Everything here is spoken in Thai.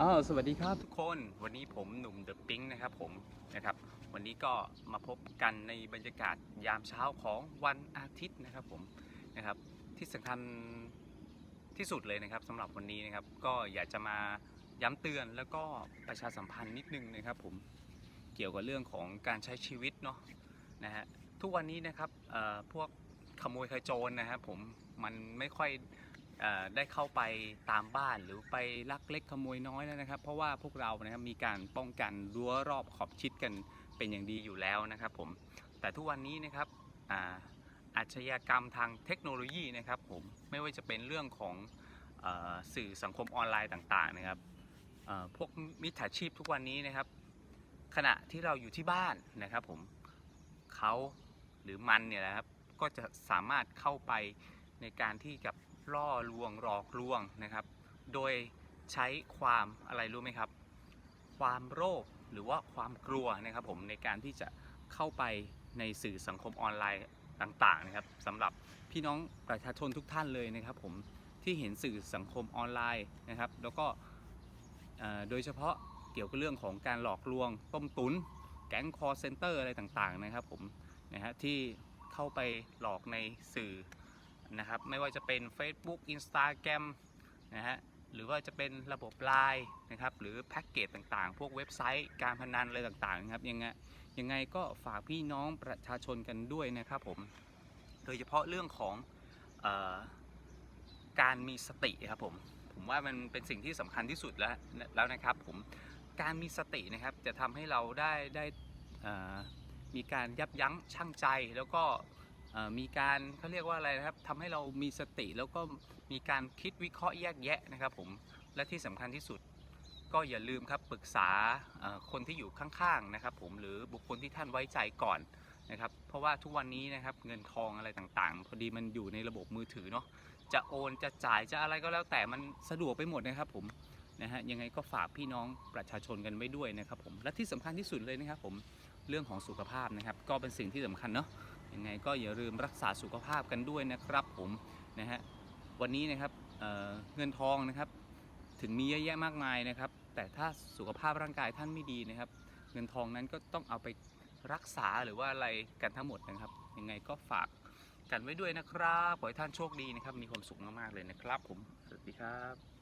อ๋อสวัสดีครับทุกคนวันนี้ผมหนุ่มเดอะปิงนะครับผมนะครับ วันนี้ก็มาพบกันในบรรยากาศยามเช้าของวันอาทิตย์นะครับผมนะครับ ที่สำคัญที่สุดเลยนะครับสำหรับวันนี้นะครับ ก็อยากจะมาย้ำเตือนแล้วก็ประชาสัมพันธ์นิดนึงนะครับผมเกี่ยวกับเรื่องของการใช้ชีวิตเนาะนะฮะทุกวันนี้นะครับพวกขโมยขโจรนะครับผมมันไม่ค่อย ได้เข้าไปตามบ้านหรือไปลักเล็กขโมยน้อยแล้วนะครับ เพราะว่าพวกเรานะครับมีการป้องกันรั้วรอบขอบชิดกันเป็นอย่างดีอยู่แล้วนะครับผมแต่ทุกวันนี้นะครับอาชญากรรมทางเทคโนโลยีนะครับผมไม่ว่าจะเป็นเรื่องของอสื่อสังคมออนไลน์ต่างๆนะครับพวกมิจฉาชีพทุกวันนี้นะครับ ขณะที่เราอยู่ที่บ้านนะครับผมเขาหรือมันเนี่ยนะครับก็จะสามารถเข้าไปในการที่กับ ล่อลวงหลอกลวงนะครับ โดยใช้ความอะไรรู้ไหมครับ ความโรคหรือว่าความกลัวนะครับผมในการที่จะเข้าไปในสื่อสังคมออนไลน์ต่างๆนะครับสำหรับพี่น้องประชาชนทุกท่านเลยนะครับผมที่เห็นสื่อสังคมออนไลน์นะครับ แล้วก็โดยเฉพาะเกี่ยวกับเรื่องของการหลอกลวง ต้มตุนแก๊งคอร์เซนเตอร์อะไรต่างๆนะครับผมนะฮะที่เข้าไปหลอกในสื่อ นะครับ ไม่ว่าจะเป็น Facebook Instagram นะฮะหรือว่าจะเป็นระบบ Line นะครับ หรือแพ็กเกจต่างๆ พวกเว็บไซต์การพนันอะไรต่างๆนะครับยังไงยังไงก็ฝากพี่น้องประชาชนกันด้วยนะครับผม โดยเฉพาะเรื่องของออการมีสติครับผม ผมว่ามันเป็นสิ่งที่สำคัญที่สุดแล้วแล้วนะครับผม การมีสตินะครับจะทำให้เราได้ได้มีการยับยั้งชั่งใจแล้วก็ มีการเขาเรียกว่าอะไรนะครับทำให้เรามีสติแล้วก็มีการคิดวิเคราะห์แยกแยะนะครับผมและที่สำคัญที่สุดก็อย่าลืมครับปรึกษาคนที่อยู่ข้างๆนะครับผมหรือบุคคลที่ท่านไว้ใจก่อนนะครับเพราะว่าทุกวันนี้นะครับเงินทองอะไรต่างๆ พอดีมันอยู่ในระบบมือถือเนาะจะโอนจะจ่ายจะอะไรก็แล้วแต่มันสะดวกไปหมดนะครับผมนะฮะยังไงก็ฝากพี่น้องประชาชนกันไว้ด้วยนะครับผมและที่สำคัญที่สุดเลยนะครับผมเรื่องของสุขภาพนะครับ ก็เป็นสิ่งที่สำคัญเนาะ ยังไงก็อย่าลืมรักษาสุขภาพกันด้วยนะครับผมนะฮะวันนี้นะครับเเงินทองนะครับ ถึงมีเยอะแยะมากมายนะครับ แต่ถ้าสุขภาพร่างกายท่านไม่ดีนะครับ เงินทองนั้นก็ต้องเอาไปรักษาหรือว่าอะไรกันทั้งหมดนะครับ ยังไงก็ฝากกันไว้ด้วยนะครับ ขอให้ท่านโชคดีนะครับ มีความสุขมากๆเลยนะครับ ผม สวัสดีครับ